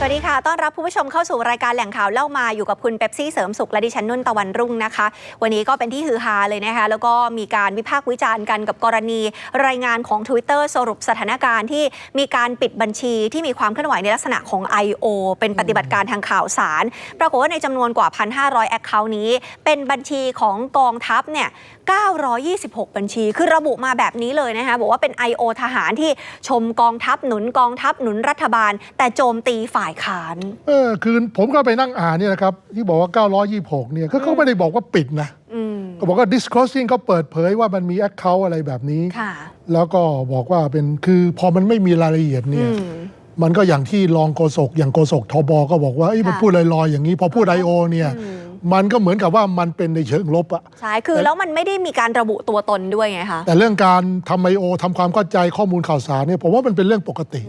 สวัสดีค่ะ ต้อนรับผู้ชมเข้าสู่รายการแหล่งข่าวเล่ามาอยู่กับคุณเป๊ปซี่เสริมสุขและดิฉันนุ่นตะวันรุ่งนะคะ วันนี้ก็เป็นที่ฮือฮาเลยนะคะ แล้วก็มีการวิพากษ์วิจารณ์กันกับกรณีรายงานของ Twitter สรุปสถานการณ์ที่มีการปิดบัญชีที่มีความเคลื่อนไหวในลักษณะของ I.O. เป็นปฏิบัติการทางข่าวสาร ปรากฏว่าในจำนวนกว่า 1,500 แอคเคาท์นี้ เป็นบัญชีของกองทัพเนี่ย 926 บัญชี คือระบุมาแบบนี้เลยนะคะ บอกว่าเป็น I.O. ทหารที่ชมกองทัพหนุนกองทัพหนุนรัฐบาล แต่โจมตีฝ่ายค้าน เออคือผมก็ไปนั่งอ่านเนี่ยนะครับ ที่บอกว่า 926 เนี่ยก็เขาไม่ได้บอกว่าปิดนะอืมก็บอกว่า disclosing เขาเปิดเผยว่ามันมี account อะไรแบบนี้ค่ะแล้วก็บอกว่าเป็นคือพอมันไม่มีรายละเอียดเนี่ยอืมมันก็อย่างที่รองโฆษกอย่างโฆษกทบก็บอกว่าเอ้ยมันค่ะพูดลอยๆอย่างนี้ พอพูด I.O. เนี่ยอื มมันก็เหมือนกับว่ามันเป็นในเชิงลบอะใช่คือแล้วมันไม่ได้มีการระบุตัวตนด้วยไงคะแต่เรื่องการทำ I.O. ทำความเข้าใจข้อมูลข่าวสารเนี่ยผมว่ามันเป็นเรื่องปกติ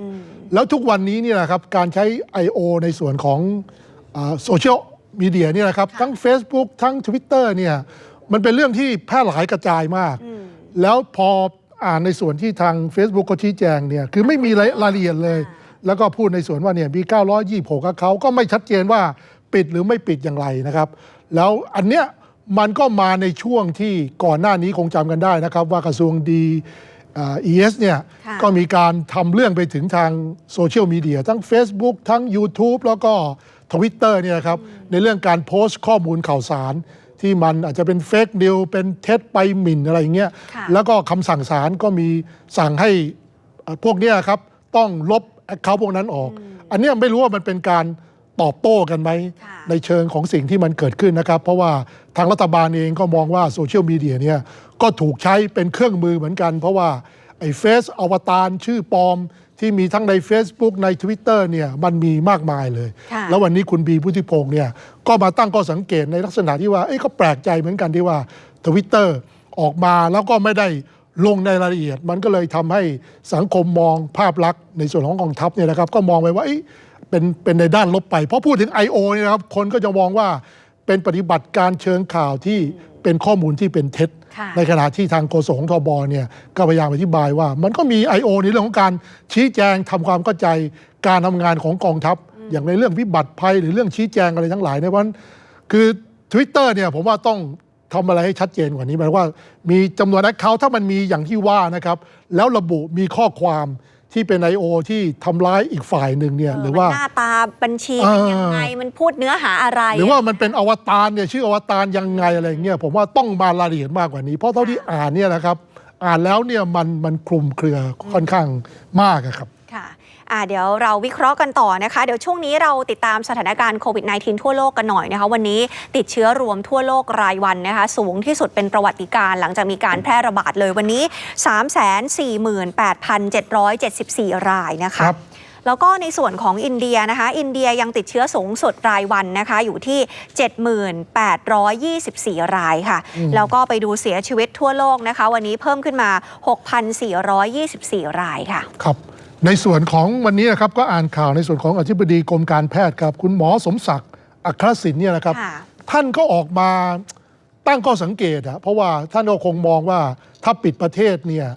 แล้วทุกวันนี้เนี่ยนะครับการใช้ I.O. ในส่วนของโซเชียลมีเดียเนี่ยนะครับทั้ง Facebook ทั้ง Twitter เนี่ยมันเป็นเรื่องที่แพร่หลายกระจายมาก แล้วพออ่านในส่วนที่ทาง Facebook ก็ชี้แจงเนี่ยคือไม่มีรายรายละเอียดเลย แล้วก็พูดในส่วนว่าเนี่ยมี 926กับเขาก็ไม่ชัดเจนว่า ปิดหรือไม่ปิดอย่างไรนะครับ แล้วอันเนี้ยมันก็มาในช่วงที่ก่อนหน้านี้คงจำกันได้นะครับ ว่ากระทรวงดีเอสเนี่ยค่ะ ก็มีการทำเรื่องไปถึงทางโซเชียลมีเดียทั้ง Facebook ทั้ง YouTube แล้วก็ทวิตเตอร์เนี่ยนะครับ ในเรื่องการโพสต์ข้อมูลข่าวสาร ที่มันอาจจะเป็นเฟกนิวเป็นเท็จไปหมิ่นอะไรอย่างเงี้ยค่ะ แล้วก็คำสั่งศาลก็มีสั่งให้ เอ่อพวกเนี้ยครับต้องลบเขาพวกนั้นออก อันเนี้ยไม่รู้ว่ามันเป็นการ ตอบโต้กันไหมค่ะในเชิงของสิ่งที่มันเกิดขึ้นนะครับ เพราะว่าทางรัฐบาลเองก็มองว่าโซเชียลมีเดียเนี่ยก็ถูกใช้เป็นเครื่องมือเหมือนกัน เพราะว่าไอ้เฟซอวตารชื่อปลอมที่มีทั้งใน Facebook ใน Twitter เนี่ยมันมีมากมายเลยค่ะแล้ววันนี้คุณบีพุทธิพงศ์เนี่ยก็มาตั้งข้อสังเกตในลักษณะที่ว่าเอ้ยก็แปลกใจเหมือนกันที่ว่าทวิตเตอร์ออกมาแล้วก็ไม่ได้ลงในรายละเอียด มันก็เลยทำให้สังคมมองภาพลักษณ์ในส่วนของกองทัพเนี่ยนะครับ ก็มองไปว่า เอ้ยเป็นเป็นในด้านลบไป เพราะพูดถึง I.O. เนี่ยนะครับ คนก็จะมองว่าเป็นปฏิบัติการเชิงข่าวที่เป็นข้อมูลที่เป็นเท็จ ค่ะ ในขณะที่ทางโฆษกของทบเนี่ยก็พยายามอธิบายว่า มันก็มี I.O. ในเรื่องของการชี้แจงทำความเข้าใจการทำงานของกองทัพ อย่างในเรื่องวิบัติภัยหรือเรื่องชี้แจงอะไรทั้งหลายในยวันคือ Twitter เนี่ยผมว่าต้องทำอะไรให้ชัดเจนกว่านี้หมายว่า มีจำนวนแอคเคาท์ถ้ามันมีอย่างที่ว่านะครับ แล้วระบุมีข้อความ ที่เป็น I.O. ที่ทำร้ายอีกฝ่ายหนึ่งเนี่ยหรือว่ามันหน้าตาบัญชีเป็นยังไง มันพูดเนื้อหาอะไร หรือว่ามันเป็นอวตารเนี่ยชื่ออวตารยังไงอะไรเงี้ยผมว่าต้องมารายละเอียดมากกว่านี้ เพราะเท่าที่อ่านเนี่ยนะครับ อ่านแล้วเนี่ยมันมันคลุมเครือค่อนข้างมากอะครับค่ะ อ่าเดี๋ยวเราวิเคราะห์กันต่อนะคะ เดี๋ยวช่วงนี้เราติดตามสถานการณ์โควิด -19 ทั่วโลกกันหน่อยนะคะ วันนี้ติดเชื้อรวมทั่วโลกรายวันนะคะ สูงที่สุดเป็นประวัติการณ์หลังจากมีการแพร่ระบาดเลยวันนี้ 348,774 รายนะคะครับแล้วก็ในส่วนของอินเดียนะคะ อินเดียยังติดเชื้อสูงสุดรายวันนะคะ อยู่ที่78,824 รายค่ะ แล้วก็ไปดูเสียชีวิตทั่วโลกนะคะ วันนี้เพิ่มขึ้นมา 6,424 รายค่ะ ครับ ในส่วนของวันนี้นะครับก็อ่านข่าวในส่วนของอธิบดีกรมการแพทย์ครับ คุณหมอสมศักดิ์อัครศิลป์เนี่ยนะครับ ค่ะ ท่านก็ออกมาตั้งข้อสังเกตอะเพราะว่าท่านก็คงมองว่าถ้าปิดประเทศเนี่ย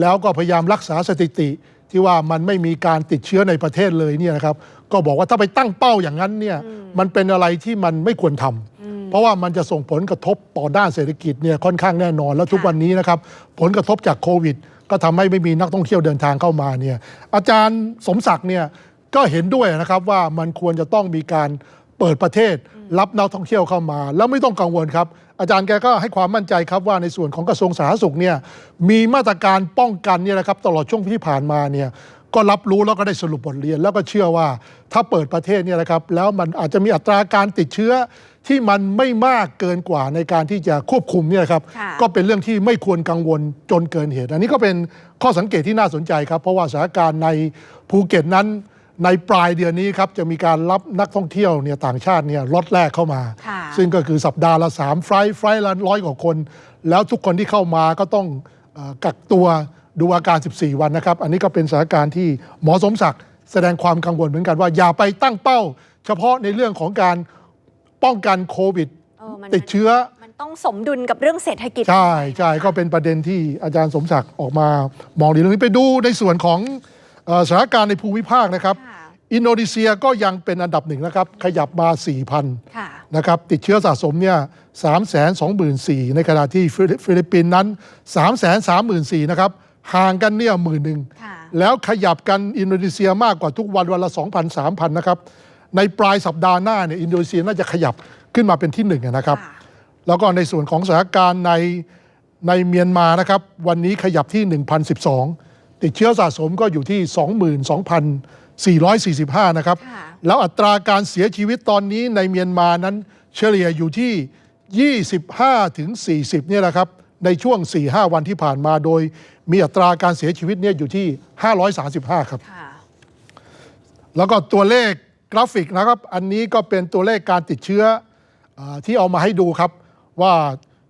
แล้วก็พยายามรักษาสถิติ ที่ว่ามันไม่มีการติดเชื้อในประเทศเลยเนี่ยนะครับ ก็บอกว่าถ้าไปตั้งเป้าอย่างนั้นเนี่ยมันเป็นอะไรที่มันไม่ควรทำเพราะว่ามันจะส่งผลกระทบต่อด้านเศรษฐกิจเนี่ยค่อนข้างแน่นอนแล้วทุกค่ะวันนี้นะครับ ผลกระทบจากโควิด ก็ทำให้ไม่มีนักท่องเที่ยวเดินทางเข้ามาเนี่ยอาจารย์สมศักดิ์เนี่ยก็เห็นด้วยนะครับว่ามันควรจะต้องมีการเปิดประเทศ รับนักท่องเที่ยวเข้ามา แล้วไม่ต้องกังวลครับ อาจารย์แกก็ให้ความมั่นใจครับว่าในส่วนของกระทรวงสาธารณสุขเนี่ยมีมาตรการป้องกันเนี่ยนะครับตลอดช่วงที่ผ่านมาเนี่ย ก็รับรู้แล้วก็ได้สรุปบทเรียน แล้วก็เชื่อว่าถ้าเปิดประเทศเนี่ยนะครับ แล้วมันอาจจะมีอัตราการติดเชื้อที่มันไม่มากเกินกว่าในการที่จะควบคุมเนี่ยครับค่ะก็เป็นเรื่องที่ไม่ควรกังวลจนเกินเหตุ อันนี้ก็เป็นข้อสังเกตที่น่าสนใจครับ เพราะว่าสถานการณ์ในภูเก็ตนั้นในปลายเดือนนี้ครับจะมีการรับนักท่องเที่ยวเนี่ยต่างชาติเนี่ยล็อตแรกเข้ามาค่ะซึ่งก็คือสัปดาห์ละ3ไฟล์ไฟล์ละร้อยกว่าคน แล้วทุกคนที่เข้ามาก็ต้องเออกักตัว ดูอาการ 14 วันนะครับ อันนี้ก็เป็นสถานการณ์ที่หมอสมศักดิ์แสดงความกังวลเหมือนกันว่า อย่าไปตั้งเป้า เฉพาะในเรื่องของการป้องกันโควิด เออมันติดเชื้อ มันต้องสมดุลกับเรื่องเศรษฐกิจ ใช่ใช่ก็เป็นประเด็นที่อาจารย์สมศักดิ์ออกมามองดีเรื่องนี้ไปดูในส่วนของเอ่อสถานการณ์ในภูมิภาคนะครับ ค่ะ อินโดนีเซียก็ยังเป็นอันดับหนึ่งนะครับ ขยับมา 4,000 ค่ะ นะครับติดเชื้อสะสมเนี่ย3 2 4 0 0 0 ในขณะที่ฟิลิฟิลิปปินส์นั้น 3 3 4 0 0 0 นะครับ ห่างกันเนี่ยหมื่นหนึ่งค่ะแล้วขยับกันอินโดนีเซียมากกว่าทุกวันวันละ2,000 3,000นะครับในปลายสัปดาห์หน้าเนี่ยอินโดนีเซียน่าจะขยับขึ้นมาเป็นที่หนึ่งอะนะครับค่ะแล้วก็ในส่วนของสถานการณ์ในในเมียนมานะครับ วันนี้ขยับที่ 1,012 ติดเชื้อสะสมก็อยู่ที่ 22,445 นะครับค่ะแล้วอัตราการเสียชีวิตตอนนี้ในเมียนมานั้นเฉลี่ยอยู่ที่ 25ถึง40 เนี่ยแหละครับ ในช่วง 4-5 วันที่ผ่านมาโดยมีอัตราการเสียชีวิตเนี่ยอยู่ที่ 535 ครับ ค่ะ แล้วก็ตัวเลขกราฟิกนะครับ อันนี้ก็เป็นตัวเลขการติดเชื้ออาที่เอามาให้ดูครับ ว่า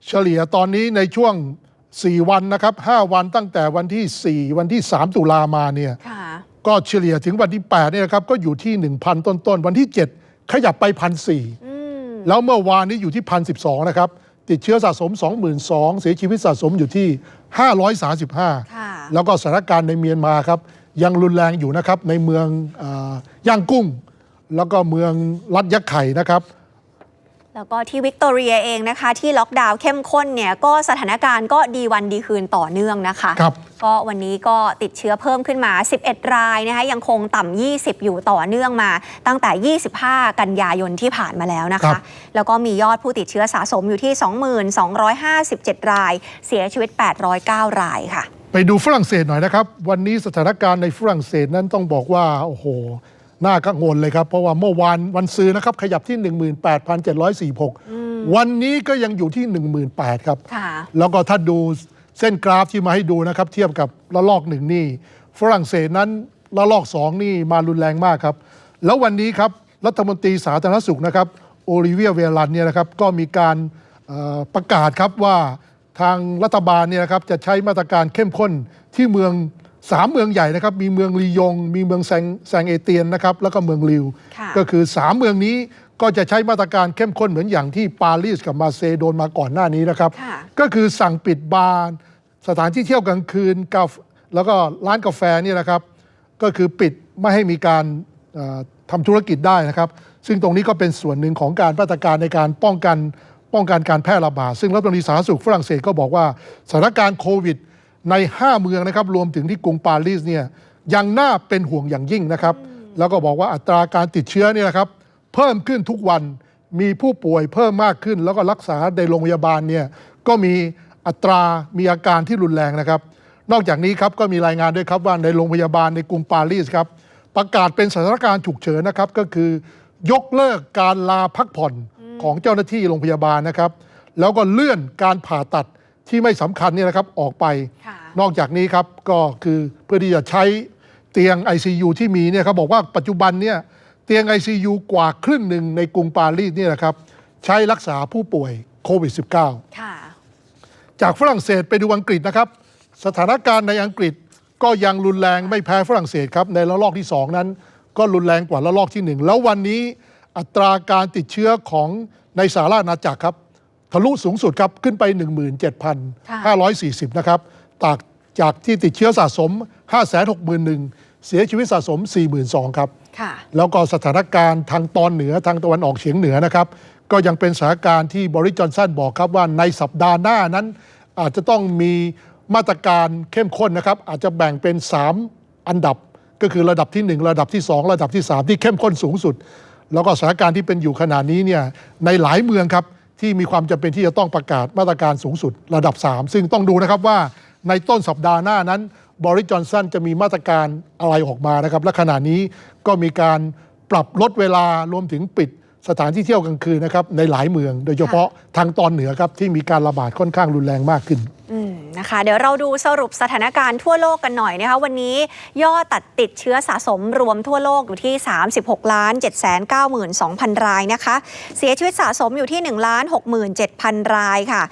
เฉลี่ยตอนนี้ในช่วง 4 วันนะครับ 5 วันตั้งแต่วันที่ 4 วันที่ 3 ตุลามาเนี่ย ค่ะ ก็เฉลี่ยถึงวันที่8เนี่ยนะครับก็อยู่ที่ 1,000 ต้นๆ วันที่ 7 ขยับไป1,400อืม แล้วเมื่อวานนี้อยู่ที่ 1,012 นะครับ ติดเชื้อสะสม 22,000 เสียชีวิตสะสมอยู่ที่ 535ค่ะแล้วก็สถานการณ์ในเมียนมาครับยังรุนแรงอยู่นะครับในเมืองอาย่างกุ้ง แล้วก็เมืองรัฐยักษ์ไข่นะครับ แล้วก็ที่วิกตอเรียเองนะคะ ที่ล็อกดาวน์เข้มข้นเนี่ยก็สถานการณ์ก็ดีวันดีคืนต่อเนื่องนะคะครับ ก็วันนี้ก็ติดเชื้อเพิ่มขึ้นมา 11 รายนะคะยังคงต่ำ20 อยู่ต่อเนื่องมาตั้งแต่ 25 กันยายนที่ผ่านมาแล้วนะครัคะ บ แล้วก็มียอดผู้ติดเชื้อสะสมอยู่ที่ 2257 ราย เสียชีวิต 809 รายค่ะ ไปดูฝรั่งเศสหน่อยนะครับ วันนี้สถานการณ์ในฝรั่งเศสนั้นต้องบอกว่า โอ้โห น่ากังวลเลยครับ เพราะว่าเมื่อวานวันซื้อนะครับ ขยับที่ 18,746 วันนี้ก็ยังอยู่ที่ 18,000 ครับค่ะแล้วก็ถ้าดูเส้นกราฟที่มาให้ดูนะครับ เทียบกับระลอกหนึ่งนี่ ฝรั่งเศสนั้นระลอกสองนี่มารุนแรงมากครับ แล้ววันนี้ครับรัฐมนตรีสาธารณสุขนะครับโอลิเวียเวลันเนี่ยนะครับก็มีการเอ่อประกาศครับว่าทางรัฐบาลเนี่ยนะครับจะใช้มาตรการเข้มข้นที่เมือง สามเมืองใหญ่นะครับ มีเมืองลียง มีเมืองแซงแซงเอเตียนนะครับ แล้วก็เมืองลิว ค่ะก็คือ 3 เมืองนี้ก็จะใช้มาตรการเข้มข้นเหมือนอย่างที่ปารีสกับมาร์เซย์โดนมาก่อนหน้านี้นะครับ ค่ะ ก็คือสั่งปิดบาร์สถานที่เที่ยวกลางคืนกาแฟแล้วก็ร้านกาแฟเนี่ยนะครับ ก็คือปิดไม่ให้มีการเอ่อทำธุรกิจได้นะครับ ซึ่งตรงนี้ก็เป็นส่วนหนึ่งของการมาตรการในการป้องกันป้องกันการแพร่ระบาดซึ่งรัฐมนตรีสาธารณสุขฝรั่งเศสก็บอกว่าสถานการณ์โควิด ใน 5 เมืองนะครับรวมถึงที่กรุงปารีสเนี่ยยังน่าเป็นห่วงอย่างยิ่งนะครับ แล้วก็บอกว่าอัตราการติดเชื้อเนี่ยนะครับ เพิ่มขึ้นทุกวันมีผู้ป่วยเพิ่มมากขึ้น แล้วก็รักษาในโรงพยาบาลเนี่ยก็มีอัตรามีอาการที่รุนแรงนะครับ นอกจากนี้ครับก็มีรายงานด้วยครับว่าในโรงพยาบาลในกรุงปารีสครับประกาศเป็นสถานการณ์ฉุกเฉินนะครับก็คือยกเลิกการลาพักผ่อนของเจ้าหน้าที่โรงพยาบาลนะครับ แล้วก็เลื่อนการผ่าตัด ที่ไม่สำคัญเนี่ยนะครับออกไป ค่ะ นอกจากนี้ครับก็คือเพื่อที่จะใช้เตียง ICU ที่มีเนี่ยครับบอกว่าปัจจุบันเนี่ยเตียง ICU กว่าครึ่งหนึ่งในกรุงปารีสเนี่ยนะครับใช้รักษาผู้ป่วยโควิด -19 ค่ะ จากฝรั่งเศสไปดูอังกฤษนะครับ สถานการณ์ในอังกฤษก็ยังรุนแรงไม่แพ้ฝรั่งเศสครับ ในระลอกที่ 2 นั้น ก็รุนแรงกว่าระลอกที่ 1 แล้ววันนี้อัตราการติดเชื้อของในสหราชอาณาจักรครับ ทะลุสูงสุดครับขึ้นไป 17,540 นะครับจากจากที่ติดเชื้อสะสม 561,000 เสียชีวิตสะสม 42,000 ครับค่ะแล้วก็สถานการณ์ทางตอนเหนือทางตะวันออกเฉียงเหนือนะครับ ก็ยังเป็นสถานการณ์ที่บริจอนสันบอกครับว่าในสัปดาห์หน้านั้น อาจจะต้องมีมาตรการเข้มข้นนะครับ อาจจะแบ่งเป็น 3 อันดับก็คือระดับที่ 1 ระดับที่ 2 ระดับที่ 3 ที่เข้มข้นสูงสุด แล้วก็สถานการณ์ที่เป็นอยู่ขณะนี้เนี่ยในหลายเมืองครับ ที่มีความจำเป็นที่จะต้องประกาศมาตรการสูงสุดระดับ 3 ซึ่งต้องดูนะครับว่าในต้นสัปดาห์หน้านั้นบริจอนสันจะมีมาตรการอะไรออกมานะครับ และขณะนี้ก็มีการปรับลดเวลารวมถึงปิดสถานที่เที่ยวกลางคืนนะครับในหลายเมือง โดยเฉพาะทางตอนเหนือครับที่มีการระบาดค่อนข้างรุนแรงมากขึ้น นะคะเดี๋ยวเราดูสรุปสถานการณ์ทั่วโลกกันหน่อยนะคะ วันนี้ยอดตัดติดเชื้อสะสมรวมทั่วโลกอยู่ที่ 36ล้าน7 9 2 0 0 0 รายนะคะ เสียชีวิตสะสมอยู่ที่1ล้าน67,000 รายค่ะ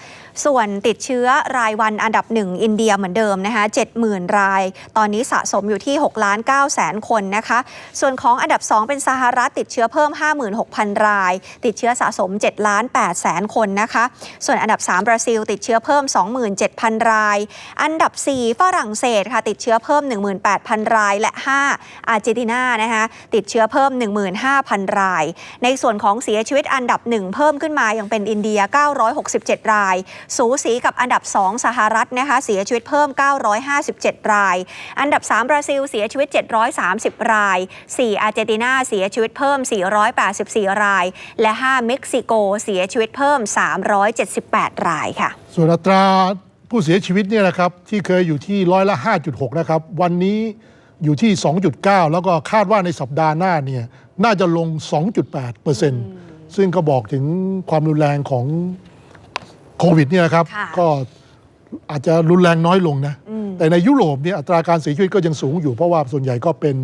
ส่วนติดเชื้อรายวันอันดับหนึ่งอินเดียเหมือนเดิมนะคะ70,000 ราย ตอนนี้สะสมอยู่ที่6ล้าน9แสนคนนะคะ ส่วนของอันดับ 2 เป็นสหรัฐติดเชื้อเพิ่ม 56,000 ราย ติดเชื้อสะสม7ล้าน8แสนคนนะคะ ส่วนอันดับ 3 บราซิล ติดเชื้อเพิ่ม 27,000 ราย อันดับ 4 ฝรั่งเศสค่ะติดเชื้อเพิ่ม 18,000 ราย และ 5 อาร์เจนตินานะคะติดเชื้อเพิ่ม 15,000 ราย ในส่วนของเสียชีวิตอันดับ 1 เพิ่มขึ้นมาอยังเป็นอินเดีย 967 รายสูสีกับอันดับ 2 สหรัฐนะคะเสียชีวิตเพิ่ม 957 ราย อันดับ 3 บราซิลเสียชีวิต 730 ราย 4 อาร์เจนตินาเสียชีวิตเพิ่ม 484 ราย และ 5 เม็กซิโกเสียชีวิตเพิ่ม 378 รายค่ะ ส่วนอัตราผู้เสียชีวิตเนี่ยนะครับที่เคยอยู่ที่ร้อยละ 5.6 นะครับ วันนี้อยู่ที่ 2.9 แล้วก็คาดว่าในสัปดาห์หน้าเนี่ยน่าจะลง 2.8เปอร์เซ็นต์ซึ่งก็บอกถึงความรุนแรงของ โควิดเนี่ยนะครับค่ะ ก็อาจจะรุนแรงน้อยลงนะ แต่ในยุโรปเนี่ยอัตราการเสียชีวิตก็ยังสูงอยู่เพราะว่าส่วนใหญ่ก็เป็น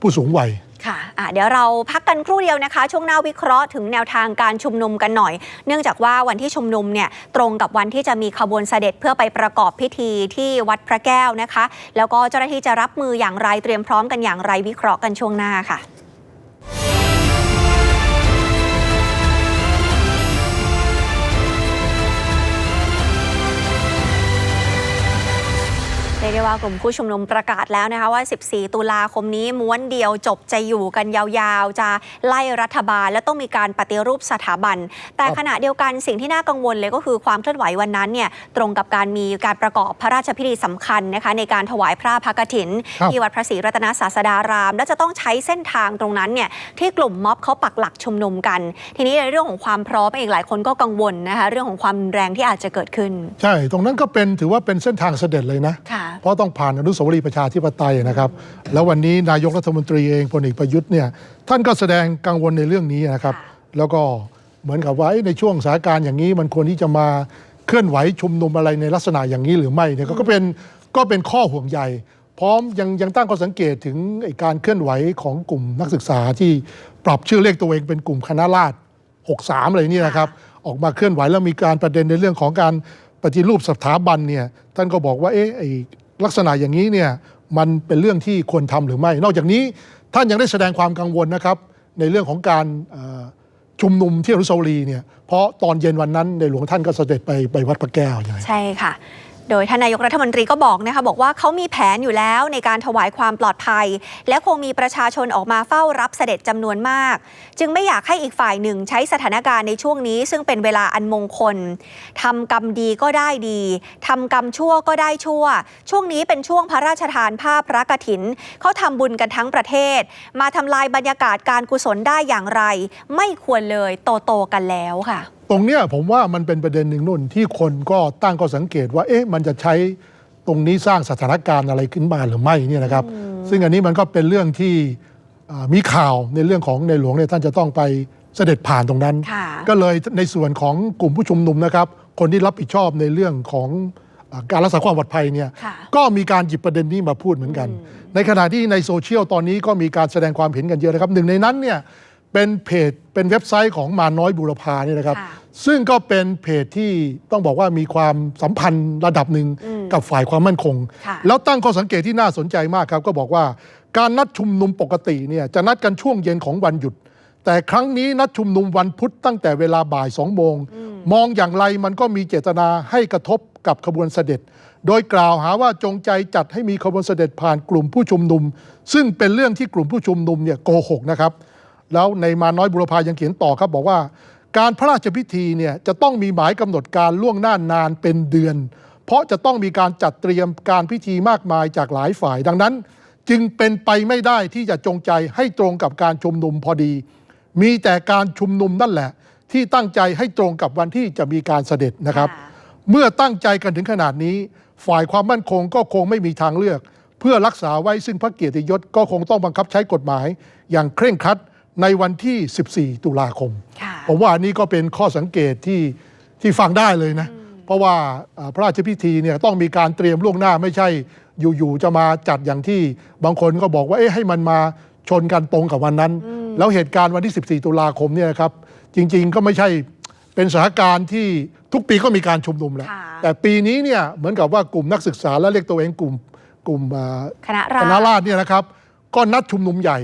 ผู้สูงวัย ค่ะอะ เดี๋ยวเราพักกันครู่เดียวนะคะ ช่วงหน้าวิเคราะห์ถึงแนวทางการชุมนุมกันหน่อย เนื่องจากว่าวันที่ชุมนุมเนี่ยตรงกับวันที่จะมีขบวนเสด็จเพื่อไปประกอบพิธีที่วัดพระแก้วนะคะ แล้วก็เจ้าหน้าที่จะรับมืออย่างไรเตรียมพร้อมกันอย่างไรวิเคราะห์กันช่วงหน้าค่ะ รียกได้ว่ากลุ่มผู้ชุมนุมประกาศแล้วนะคะว่า 14 ตุลาคมนี้ม้วนเดียวจบจะอยู่กันยาวๆ จะไล่รัฐบาล และต้องมีการปฏิรูปสถาบัน แต่ครับขณะเดียวกันสิ่งที่น่ากังวลเลยก็คือความเคลื่อนไหววันนั้นเนี่ยตรงกับการมีการประกอบพระราชพิธีสำคัญนะคะในการถวายพระพกฐินครับที่วัดพระศรีรัตนศาสดาราม และจะต้องใช้เส้นทางตรงนั้นเนี่ยที่กลุ่มม็อบเขาปักหลักชุมนุมกัน ทีนี้ในเรื่องของความพร้อมเองหลายคนก็กังวลนะคะเรื่องของความรุนแรงที่อาจจะเกิดขึ้น ใช่ ตรงนั้นก็เป็นถือว่าเป็นเส้นทางเสด็จเลยนะค่ะเพราะต้องผ่านอนุสาวรีย์ประชาธิปไตยนะครับ แล้ววันนี้นายกรัฐมนตรีเองพลเอกประยุทธ์เนี่ยท่านก็แสดงกังวลในเรื่องนี้นะครับค่ะแล้วก็เหมือนกับว่าเอ๊ะในช่วงสถานการณ์อย่างนี้มันควรที่จะมาเคลื่อนไหวชุมนุมอะไรในลักษณะอย่างนี้หรือไม่เนี่ยก็ก็เป็นก็เป็นข้อห่วงใยพร้อมยังยังตั้งข้อสังเกตถึงไอ้การเคลื่อนไหวของกลุ่มนักศึกษาที่ปรับชื่อเลขตัวเองเป็นกลุ่มคณะราษฎร63อะไรนี่นะครับ ออกมาเคลื่อนไหวแล้วมีการประเด็นในเรื่องของการปฏิรูปสถาบันเนี่ยท่านก็บอกว่าเอ๊ะไอ้ ลักษณะอย่างนี้เนี่ยมันเป็นเรื่องที่ควรทำหรือไม่ นอกจากนี้ท่านยังได้แสดงความกังวลนะครับ ในเรื่องของการชุมนุมที่อนุสาวรีย์เนี่ยเพราะตอนเย็นวันนั้นในหลวงท่านก็เสด็จไปไปวัดพระแก้วใช่ไหมใช่ค่ะ โดยทานนายกรัฐมนตรีก็บอกนะคะบอกว่าเขามีแผนอยู่แล้วในการถวายความปลอดภัย และคงมีประชาชนออกมาเฝ้ารับเสด็จจำนวนมาก จึงไม่อยากให้อีกฝ่ายหนึ่งใช้สถานการณ์ในช่วงนี้ ซึ่งเป็นเวลาอันมงคลทำกรรมดีก็ได้ดีทำกรรมชั่วก็ได้ชั่ว ช่วงนี้เป็นช่วงพระราชทานผ้าพระกฐินเขาทำบุญกันทั้งประเทศ มาทำลายบรรยากาศการกุศลได้อย่างไร ไม่ควรเลยโตโตกันแล้วค่ะ ตรงเนี้ยผมว่ามันเป็นประเด็นหนึ่งนุ่นที่คนก็ตั้งข้อสังเกตว่า เอ๊ะมันจะใช้ตรงนี้สร้างสถานการณ์อะไรขึ้นมาหรือไม่เนี่ยนะครับ ซึ่งอันนี้มันก็เป็นเรื่องที่อ่ามีข่าวในเรื่องของในหลวงเนี่ยท่านจะต้องไปเสด็จผ่านตรงนั้น ค่ะ ก็เลยในส่วนของกลุ่มผู้ชุมนุมนะครับ คนที่รับผิดชอบในเรื่องของอาการรักษาความปลอดภัยเนี่ยค่ะ ก็มีการหยิบประเด็นนี้มาพูดเหมือนกัน ในขณะที่ในโซเชียลตอนนี้ก็มีการแสดงความเห็นกันเยอะนะครับหนึ่งในนั้นเนี่ย เป็นเพจเป็นเว็บไซต์ของมาน้อยบุรพาเนี่ยนะครับค่ะซึ่งก็เป็นเพจที่ต้องบอกว่ามีความสัมพันธ์ระดับหนึ่งกับฝ่ายความมั่นคงค่ะแล้วตั้งข้อสังเกตที่น่าสนใจมากครับ ก็บอกว่าการนัดชุมนุมปกติเนี่ยจะนัดกันช่วงเย็นของวันหยุด แต่ครั้งนี้นัดชุมนุมวันพุธตั้งแต่เวลาบ่ายสองโมง มองอย่างไรมันก็มีเจตนาให้กระทบกับขบวนเสด็จ โดยกล่าวหาว่าจงใจจัดให้มีขบวนเสด็จผ่านกลุ่มผู้ชุมนุม ซึ่งเป็นเรื่องที่กลุ่มผู้ชุมนุมเนี่ยโกหกนะครับ แล้วในมาน้อยบุรพายังเขียนต่อครับบอกว่า การพระราชพิธีเนี่ยจะต้องมีหมายกำหนดการล่วงหน้านานเป็นเดือน เพราะจะต้องมีการจัดเตรียมการพิธีมากมายจากหลายฝ่าย ดังนั้น จึงเป็นไปไม่ได้ที่จะจงใจให้ตรงกับการชุมนุมพอดี มีแต่การชุมนุมนั่นแหละ ที่ตั้งใจให้ตรงกับวันที่จะมีการเสด็จนะครับค่ะเมื่อตั้งใจกันถึงขนาดนี้ ฝ่ายความมั่นคงก็คงไม่มีทางเลือก เพื่อรักษาไว้ซึ่งพระเกียรติยศก็คงต้องบังคับใช้กฎหมาย อย่างเคร่งครัด ในวันที่ 14 ตุลาคมค่ะผมว่าอันนี้ก็เป็นข้อสังเกตที่ที่ฟังได้เลยนะ เพราะว่าอ่าพระราชพิธีเนี่ยต้องมีการเตรียมล่วงหน้าไม่ใช่อยู่ๆจะมาจัดอย่างที่บางคนก็บอกว่าเอ๊ะให้มันมาชนกันตรงกับวันนั้น แล้วเหตุการณ์วันที่ 14 ตุลาคมเนี่ยนะครับจริง ๆ ก็ไม่ใช่เป็นสถานการณ์ที่ทุกปีก็มีการชุมนุมแหละค่ะแต่ปีนี้เนี่ยเหมือนกับว่ากลุ่มนักศึกษาและเรียกตัวเองกลุ่มกลุ่มอ่าคณะราคษฎณะรราษฎรเนี่ยนะครับ ก็นัดชุมนุมใหญ่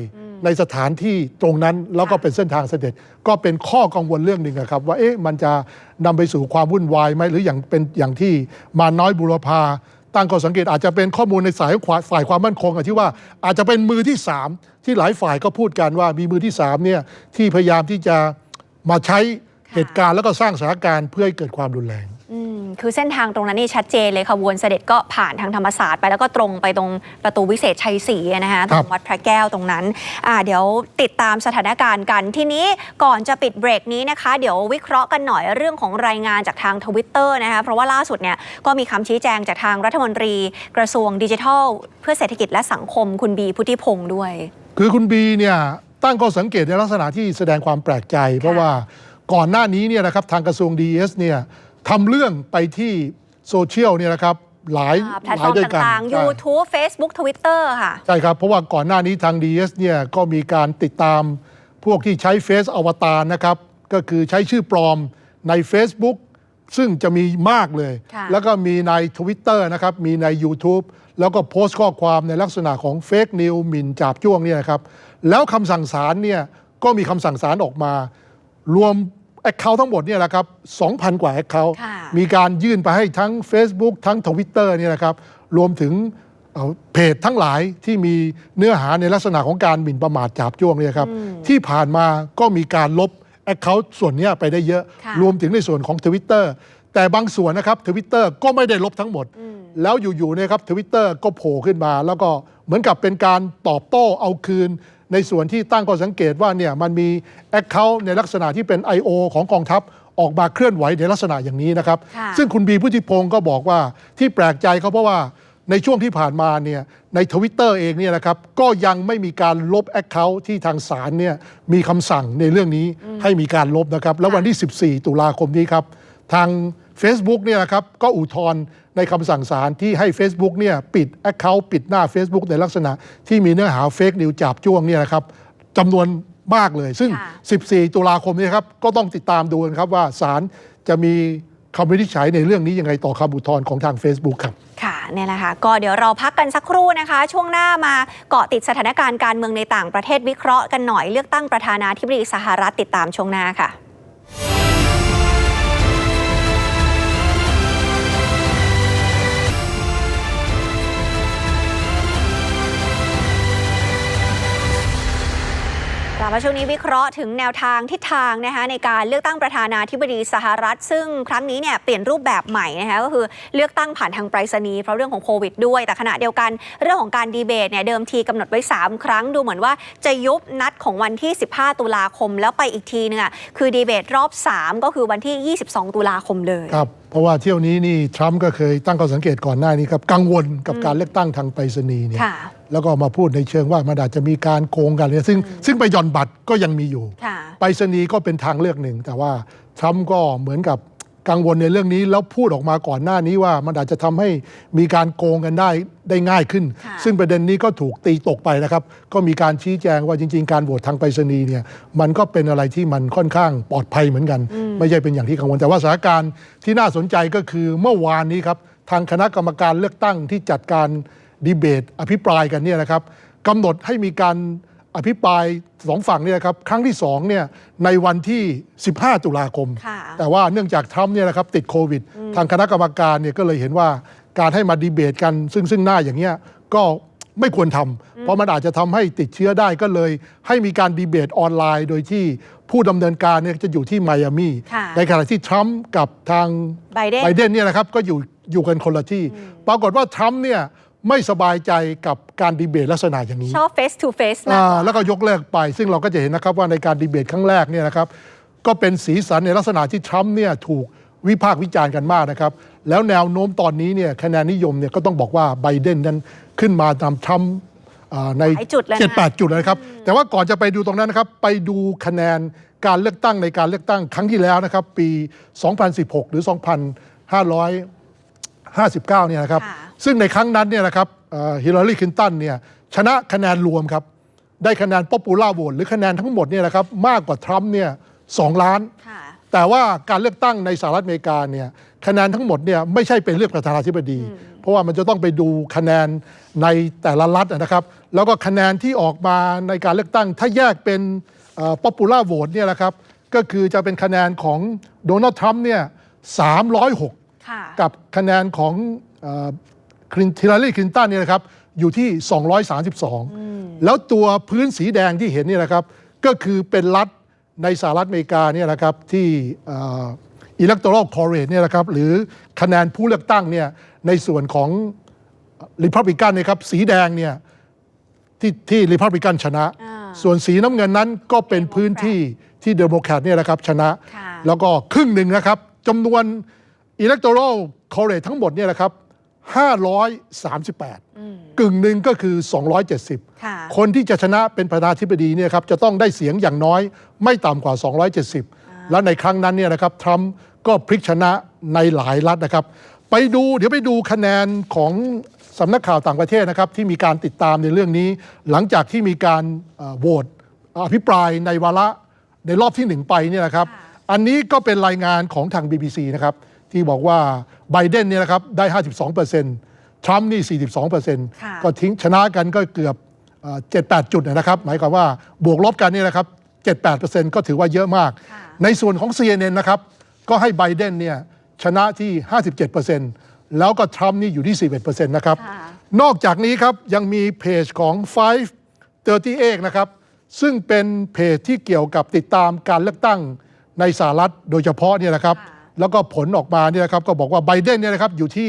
ในสถานที่ตรงนั้นแล้วก็เป็นเส้นทางเสด็จ ก็เป็นข้อกังวลเรื่องหนึ่งครับ ว่าเอ๊ะมันจะนำไปสู่ความวุ่นวายไหมหรืออย่างเป็นอย่างที่มาน้อยบุรพาตั้งข้อสังเกตอาจจะเป็นข้อมูลในสายขวาฝ่ายความมั่นคงที่ว่าอาจจะเป็นมือที่สามที่หลายฝ่ายก็พูดกันว่ามีมือที่สามเนี่ยที่พยายามที่จะมาใช้เหตุการณ์แล้วก็สร้างสถานการณ์เพื่อให้เกิดความรุนแรง คือเส้นทางตรงนั้นนี่ชัดเจนเลยขบวนเสด็จก็ผ่านทางธรรมศาสตร์ไปแล้วก็ตรงไปตรงประตูวิเศษชัยศรีอะนะคะตครัรบงวัดพระแก้วตรงนั้นอ่าเดี๋ยวติดตามสถานการณ์กันทีนี้ก่อนจะปิดเบรกนี้นะคะ เดี๋ยววิเคราะห์กันหน่อยเรื่องของรายงานจากทางทวิตเตอร์นะคะเพราะว่าล่าสุดเนี่ยก็มีคำชี้แจงจากทางรัฐมนตรี กระทรวงดิจิทัล เพื่อเศรษฐกิจและสังคมคุณบีพุทธิพงศ์ด้วย คือคุณบีเนี่ยตั้งข้อสังเกตในลักษณะที่แสดงความแปลกใจ เพราะว่าก่อนหน้านี้เนี่ยนะครับทางกระทรวงดีเอสเนี่ย ทำเรื่องไปที่โซเชียลเนี่ยนะครับหลายอ่าแพลตหฟอลายร์มด้วยกันต่างๆ ใช่ YouTube Facebook Twitter ค่ะ ใช่ครับ เพราะว่าก่อนหน้านี้ทาง DS เนี่ยก็มีการติดตามพวกที่ใช้เฟซอวตารนะครับ ก็คือใช้ชื่อปลอมใน Facebook ซึ่งจะมีมากเลย ค่ะ แล้วก็มีใน Twitter นะครับ มีใน YouTube แล้วก็โพสต์ข้อความในลักษณะของเฟกนิวหมิ่นจาบจ้วงเนี่ยนะครับ แล้วคำสั่งศาลเนี่ยก็มีคำสั่งศาลออกมา รวม แอคเคาท์ทั้งหมดเนี่ยนะครับ2,000 กว่าแอคเคาท์ค่ะมีการยื่นไปให้ทั้ง Facebook ทั้ง Twitter เนี่ยนะครับรวมถึงเอ่อเพจทั้งหลายที่มีเนื้อหาในลักษณะของการหมิ่นประมาทจาบจ้วงเนี่ยครับที่ผ่านมาก็มีการลบแอคเคาท์ส่วนเนี้ยไปได้เยอะค่ะรวมถึงในส่วนของ Twitter แต่บางส่วนนะครับ Twitter ก็ไม่ได้ลบทั้งหมด แล้วอยู่ๆเนี่ยครับ Twitter ก็โผล่ขึ้นมา แล้วก็เหมือนกับเป็นการตอบโต้เอาคืน ในส่วนที่ตั้งข้อสังเกตว่าเนี่ยมันมีแอคเคาท์ในลักษณะที่เป็น I.O. ของกองทัพออกมาเคลื่อนไหวในลักษณะอย่างนี้นะครับ ค่ะซึ่งคุณบีพุทธิพงศ์ก็บอกว่าที่แปลกใจเขาเพราะว่าในช่วงที่ผ่านมาเนี่ยในทวิตเตอร์เองเนี่ยนะครับก็ยังไม่มีการลบแอคเคาท์ที่ทางศาลเนี่ยมีคำสั่งในเรื่องนี้ให้มีการลบนะครับ แล้ววันที่ 14 ตุลาคมนี้ครับ ทาง Facebook เนี่ยนะครับก็อุทธรณ์ในคำสั่งศาลที่ให้ Facebook เนี่ยปิดแอคเคาท์ปิดหน้า Facebook ในลักษณะที่มีเนื้อหาเฟกนิวจาบจ้วงเนี่ยนะครับจำนวนมากเลย ซึ่งค่ะ14 ตุลาคมนี้ครับก็ต้องติดตามดูนะครับว่าศาลจะมีคำวินิจฉัยในเรื่องนี้ยังไงต่อคำอุทธรณ์ของทาง Facebook ครับ ค่ะเนี่ยแหละค่ะก็เดี๋ยวเราพักกันสักครู่นะคะ ช่วงหน้ามาเกาะติดสถานการณ์การเมืองในต่างประเทศวิเคราะห์กันหน่อยเลือกตั้งประธานาธิบดีสหรัฐติดตามช่วงหน้าค่ะ มาช่วงนี้วิเคราะห์ถึงแนวทางทิศทางนะคะในการเลือกตั้งประธานาธิบดีสหรัฐ ซึ่งครั้งนี้เนี่ยเปลี่ยนรูปแบบใหม่นะคะก็คือเลือกตั้งผ่านทางไปรษณีย์เพราะเรื่องของโควิดด้วย แต่ขณะเดียวกันเรื่องของการดีเบตเนี่ยเดิมทีกำหนดไว้ 3 ครั้งดูเหมือนว่าจะยุบนัดของวันที่ 15 ตุลาคมแล้วไปอีกทีนึงอะคือดีเบตรอบ 3 ก็คือวันที่ 22 ตุลาคมเลยครับ เพราะว่าเที่ยวนี้นี่ทรัมป์ก็เคยตั้งข้อสังเกตก่อนหน้านี้ครับกังวลกับการเลือกตั้งทางไปรษณีย์เนี่ยค่ะ แล้วก็มาพูดในเชิงว่ามันอาจจะมีการโกงกันเนี่ยซึ่งซึ่งไปหย่อนบัตรก็ยังมีอยู่ ค่ะ ไปรษณีย์ก็เป็นทางเลือกหนึ่ง แต่ว่าทรัมป์ก็เหมือนกับ กังวลในเรื่องนี้แล้วพูดออกมาก่อนหน้านี้ว่ามันอาจจะทำให้มีการโกงกันได้ได้ง่ายขึ้นค่ะซึ่งประเด็นนี้ก็ถูกตีตกไปนะครับ ก็มีการชี้แจงว่าจริง ๆ การโหวตทางไปรษณีย์เนี่ยมันก็เป็นอะไรที่มันค่อนข้างปลอดภัยเหมือนกัน ไม่ใช่เป็นอย่างที่กังวลแต่ว่าสถานการณ์ที่น่าสนใจก็คือเมื่อวานนี้ครับทางคณะกรรมการเลือกตั้งที่จัดการดีเบต อภิปรายกันเนี่ยนะครับกำหนดให้มีการ อภิปรายสองฝั่งเนี่ยครับครั้งที่สองเนี่ยในวันที่ 15 ตุลาคม ค่ะแต่ว่าเนื่องจากทรัมป์เนี่ยนะครับติดโควิด ทางคณะกรรมการเนี่ยก็เลยเห็นว่าการให้มาดีเบตกันซึ่งซึ่งหน้าอย่างเงี้ยก็ไม่ควรทำเพราะมันอาจจะทำให้ติดเชื้อได้ก็เลย ให้มีการดีเบตออนไลน์ โดยที่ผู้ดำเนินการเนี่ยจะอยู่ที่ไมอามีค่ะ ในขณะที่ทรัมป์กับทางไบเดนไบเดนเนี่ยนะครับก็อยู่อยู่กันคนละที่ ปรากฏว่าทรัมป์เนี่ย ไม่สบายใจกับการดีเบตลักษณะอย่างนี้ชอบ face to face นะ อ่าแล้วก็ยกเลิกไป ซึ่งเราก็จะเห็นนะครับว่าในการดีเบตครั้งแรกเนี่ยนะครับ ก็เป็นสีสันในลักษณะที่ทรัมป์เนี่ยถูกวิพากษ์วิจารณ์กันมากนะครับ แล้วแนวโน้มตอนนี้เนี่ยคะแนนนิยมเนี่ยก็ต้องบอกว่าไบเดนนั้นขึ้นมานำทรัมป์อ่าในหลายจุดเลยนะ เจ็ดแปดจุดเลยนะครับ แต่ว่าก่อนจะไปดูตรงนั้นนะครับ ไปดูคะแนนการเลือกตั้งในการเลือกตั้งครั้งที่แล้วนะครับ ปี 2016 หรือ 2559เนี่ยนะครับ ค่ะ ซึ่งในครั้งนั้นเนี่ยนะครับฮิลลารีคลินตันเนี่ยชนะคะแนนรวมครับได้คะแนนป๊อปปูล่าโหวตหรือคะแนนทั้งหมดเนี่ยนะครับมากกว่าทรัมป์เนี่ยสองล้านค่ะแต่ว่าการเลือกตั้งในสหรัฐอเมริกาเนี่ยคะแนนทั้งหมดเนี่ยไม่ใช่เป็นเลือกประธานาธิบดี เพราะว่ามันจะต้องไปดูคะแนนในแต่ละรัฐนะครับ แล้วก็คะแนนที่ออกมาในการเลือกตั้ง ถ้าแยกเป็นป๊อปปูล่าโหวตเนี่ยนะครับก็คือจะเป็นคะแนนของโดนัลด์ทรัมป์เนี่ย306ค่ะกับคะแนนของ คลินฮิลลารีคลินตันเนี่ยนะครับอยู่ที่ 232 แล้วตัวพื้นสีแดงที่เห็นเนี่ยนะครับก็คือเป็นรัฐในสหรัฐอเมริกาเนี่ยนะครับที่อิเล็กโทร l คอร์เรตเนี่ยนะครับหรือคะแนนผู้เลือกตั้งเนี่ยในส่วนของริพับลิกันเนี่ยครับสีแดงเนี่ยที่ที่ริพับลิกันชนะอ่าส่วนสีน้ำเงินนั้นก็เป็นพื้นที่ที่เดโมแครตเนี่ยนะครับชนะค่ะแล้วก็ครึ่งหนึ่งนะครับจำนวนอิเล็กโทร l คอร์เรตทั้งหมดเนี่ยนะครับ 538 กึ่งหนึ่งก็คือ 270ค่ะคนที่จะชนะเป็นประธานาธิบดีเนี่ยครับจะต้องได้เสียงอย่างน้อยไม่ต่ำกว่า 270 แล้วในครั้งนั้นเนี่ยนะครับทรัมป์ก็พลิกชนะในหลายรัฐนะครับ ไปดูเดี๋ยวไปดูคะแนนของสำนักข่าวต่างประเทศนะครับ ที่มีการติดตามในเรื่องนี้ หลังจากที่มีการเอ่อโหวตอภิปรายในวาระในรอบที่หนึ่งไปเนี่ยนะครับ อันนี้ก็เป็นรายงานของทาง BBC นะครับ ที่บอกว่าไบเดนเนี่ยนะครับได้ 52%ทรัมป์นี่ 42%ค่ะก็ทิ้งชนะกันก็เกือบเจ็ดแปดจุดนะครับ หมายความว่าบวกลบกันเนี่ยนะครับเจ็ดแปดเปอร์เซ็นต์ก็ถือว่าเยอะมากค่ะในส่วนของ CNN นะครับ ก็ให้ไบเดนเนี่ยชนะที่ 57%แล้วก็ทรัมป์นี่อยู่ที่41%นะครับค่ะนอกจากนี้ครับยังมีเพจของ538นะครับ ซึ่งเป็นเพจที่เกี่ยวกับติดตามการเลือกตั้งในสหรัฐโดยเฉพาะเนี่ยนะครับค่ะ แล้วก็ผลออกมาเนี่ยนะครับก็บอกว่าไบเดนเนี่ยนะครับอยู่ที่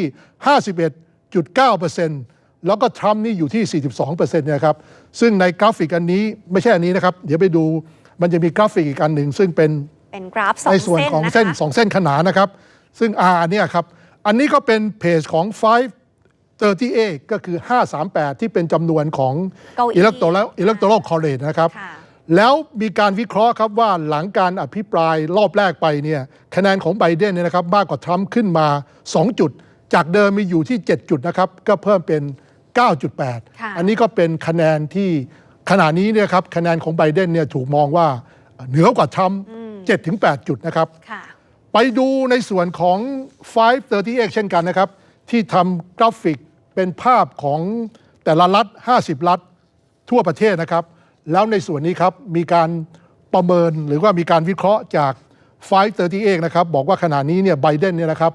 51.9%แล้วก็ทรัมป์นี่อยู่ที่ 42%เนี่ยนะครับซึ่งในกราฟิกอันนี้ไม่ใช่อันนี้นะครับ เดี๋ยวไปดูมันจะมีกราฟิกอีกอันหนึ่งซึ่งเป็นเป็นกราฟสองในส่วนของเส้นเส้นนะคะสองเส้นขนานนะครับ ซึ่ง R เนี่ยครับอันนี้ก็เป็นเพจของ 538 ก็คือ 538 ที่เป็นจำนวนของเก้าอี้อิเล็กโทรอิเล็กโทรคอร์เรตนะครับค่ะ แล้วมีการวิเคราะห์ครับว่าหลังการอภิปรายรอบแรกไปเนี่ยคะแนนของไบเดนเนี่ยนะครับมากกว่าทรัมป์ขึ้นมา 2 จุด จากเดิมมีอยู่ที่ 7 จุดนะครับ ก็เพิ่มเป็นค่ะ9.8 อันนี้ก็เป็นคะแนนที่ขณะนี้เนี่ยครับคะแนนของไบเดนเนี่ยถูกมองว่าเหนือกว่าทรัมป์7-8 จุดนะครับค่ะไปดูในส่วนของ 538 เช่นกันนะครับ ที่ทำกราฟิกเป็นภาพของแต่ละรัฐ 50 รัฐทั่วประเทศนะครับ แล้วในส่วนนี้ครับมีการประเมินหรือว่ามีการวิเคราะห์จาก 538 นะครับ บอกว่าขณะนี้เนี่ยไบเดนเนี่ยนะครับ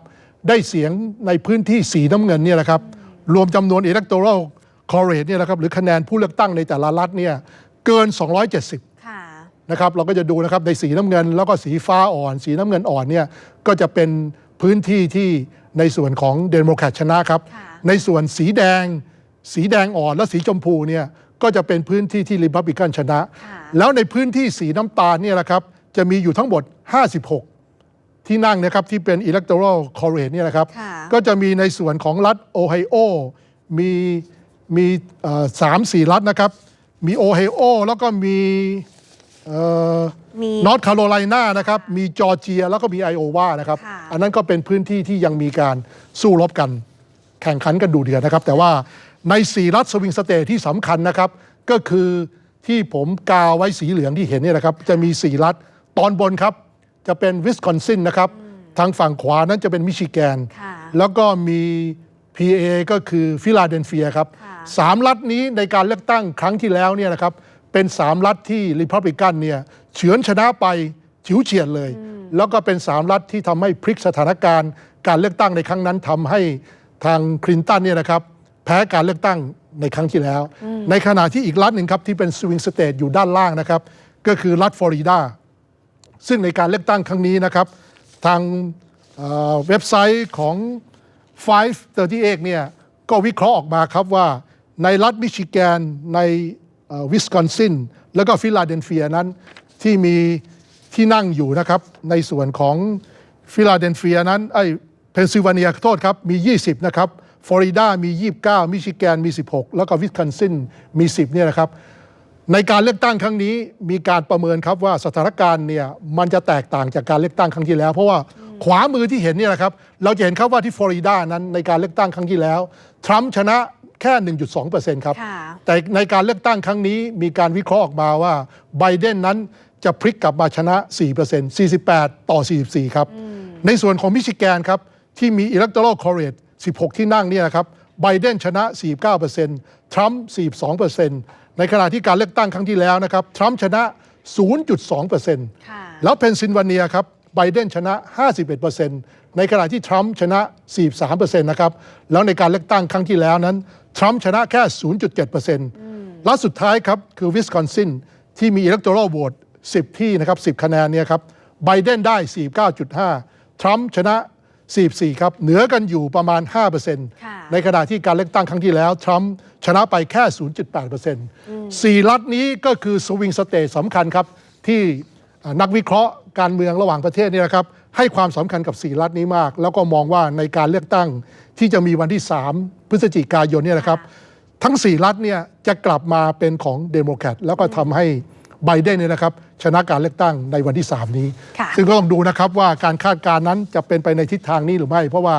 ได้เสียงในพื้นที่สีน้ำเงินเนี่ยนะครับรวมจำนวน electoral college เนี่ยนะครับหรือคะแนนผู้เลือกตั้งในแต่ละรัฐเนี่ยเกิน 270ค่ะนะครับเราก็จะดูนะครับในสีน้ำเงิน แล้วก็สีฟ้าอ่อน สีน้ำเงินอ่อนเนี่ยก็จะเป็นพื้นที่ที่ในส่วนของเดโมแครตชนะครับ ค่ะ ในส่วนสีแดง สีแดงอ่อนและสีชมพูเนี่ย ก็จะเป็นพื้นที่ที่ริพับลิกันชนะค่ะแล้วในพื้นที่สีน้ำตาลเนี่ยนะครับจะมีอยู่ทั้งหมด 56 ที่นั่งนะครับที่เป็น electoral college เนี่ยนะครับค่ะก็จะมีในส่วนของรัฐโอไฮโอ มีมีเอ่อสามสี่รัฐนะครับ มีโอไฮโอ แล้วก็มีเอ่อมีนอร์ทแคโรไลนานะครับ มีจอร์เจียแล้วก็มีไอโอวานะครับค่ะอันนั้นก็เป็นพื้นที่ที่ยังมีการสู้รบกัน แข่งขันกันดูเดือดนะครับ แต่ว่า ในสี่รัฐสวิงสเตทที่สำคัญนะครับ ก็คือที่ผมกาวไว้สีเหลืองที่เห็นเนี่ยนะครับ จะมีสี่รัฐ ตอนบนครับ จะเป็นวิสคอนซินนะครับ ทางฝั่งขวานั้นจะเป็นมิชิแกนค่ะแล้วก็มี PA ก็คือฟิลาเดลเฟียครับค่ะสามรัฐนี้ในการเลือกตั้งครั้งที่แล้วเนี่ยนะครับเป็นสามรัฐที่ริพับลิกันเนี่ยเฉือนชนะไปฉิวเฉียดเลย แล้วก็เป็นสามรัฐที่ทำให้พลิกสถานการณ์ การเลือกตั้งในครั้งนั้นทำให้ทางคลินตันเนี่ยนะครับ แพ้การเลือกตั้งในครั้งที่แล้ว ในขณะที่อีกรัฐหนึ่งครับที่เป็นสวิงสเตทอยู่ด้านล่างนะครับ ก็คือรัฐฟลอริดา ซึ่งในการเลือกตั้งครั้งนี้นะครับ ทางเอ่อเว็บไซต์ของ 538เนี่ยก็วิเคราะห์ออกมาครับว่าในรัฐมิชิแกน ในวิสคอนซิน แล้วก็ฟิลาเดลเฟียนั้นที่มีที่นั่งอยู่นะครับ ในส่วนของฟิลาเดลเฟียนั้นไอ้เพนซิลเวเนียโทษครับ มี 20 นะครับ ฟลอริดามี 29 มิชิแกนมี 16 แล้วก็วิสคอนซินมี 10เนี่ยนะครับในการเลือกตั้งครั้งนี้มีการประเมินครับว่าสถานการณ์เนี่ยมันจะแตกต่างจากการเลือกตั้งครั้งที่แล้ว เพราะว่าขวามือที่เห็นเนี่ยนะครับเราจะเห็นครับว่าที่ฟลอริดานั้นในการเลือกตั้งครั้งที่แล้ว ทรัมป์ชนะแค่ 1.2%ครับค่ะแต่ในการเลือกตั้งครั้งนี้มีการวิเคราะห์ออกมาว่าไบเดนนั้นจะพลิกกลับมาชนะ 4% 48 ต่อ 44 ครับ ในส่วนของมิชิแกนครับ ที่มี electoral college 16 ที่นั่งเนี่ยนะครับไบเดนชนะ 49%ทรัมป์42%ในขณะที่การเลือกตั้งครั้งที่แล้วนะครับทรัมป์ชนะ 0.2%ค่ะแล้วเพนซิลเวเนียครับไบเดนชนะ 51%ในขณะที่ทรัมป์ชนะ 43%นะครับ แล้วในการเลือกตั้งครั้งที่แล้วนั้น ทรัมป์ชนะแค่ 0.7%และสุดท้ายครับ คือวิสคอนซินที่มี electoral vote 10 ที่นะครับ 10 คะแนนเนี่ยครับไบเดนได้ 49.5 ทรัมป์ชนะ 44 ครับ เหนือกันอยู่ประมาณค่ะ5%ในขณะที่การเลือกตั้งครั้งที่แล้ว ทรัมป์ชนะไปแค่ 0.8%สี่รัฐนี้ก็คือสวิงสเตทสำคัญครับ ที่อ่านักวิเคราะห์การเมืองระหว่างประเทศเนี่ยนะครับ ให้ความสำคัญกับสี่รัฐนี้มาก แล้วก็มองว่าในการเลือกตั้งที่จะมีวันที่ 3 พฤศจิกายนเนี่ยนะครับ ทั้ง 4 รัฐเนี่ยจะกลับมาเป็นของเดโมแครตแล้วก็ทำให้ ไบเดนเนี่ยนะครับชนะการเลือกตั้งในวันที่ 3 นี้ค่ะซึ่งก็ต้องดูนะครับว่าการคาดการณ์นั้นจะเป็นไปในทิศทางนี้หรือไม่ เพราะว่า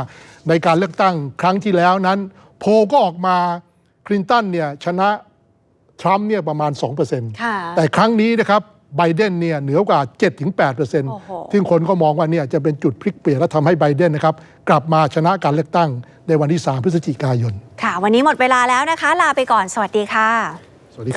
ในการเลือกตั้งครั้งที่แล้วนั้น โพลก็ออกมาคลินตันเนี่ยชนะทรัมป์เนี่ยประมาณ2%ค่ะแต่ครั้งนี้นะครับไบเดนเนี่ยเหนือกว่าโอ้โห7-8%ซึ่งคนก็มองว่าเนี่ยจะเป็นจุดพลิกเปลี่ยนและทำให้ไบเดนนะครับกลับมาชนะการเลือกตั้งในวันที่ 3 พฤศจิกายน ค่ะ วันนี้หมดเวลาแล้วนะคะ ลาไปก่อน สวัสดีค่ะ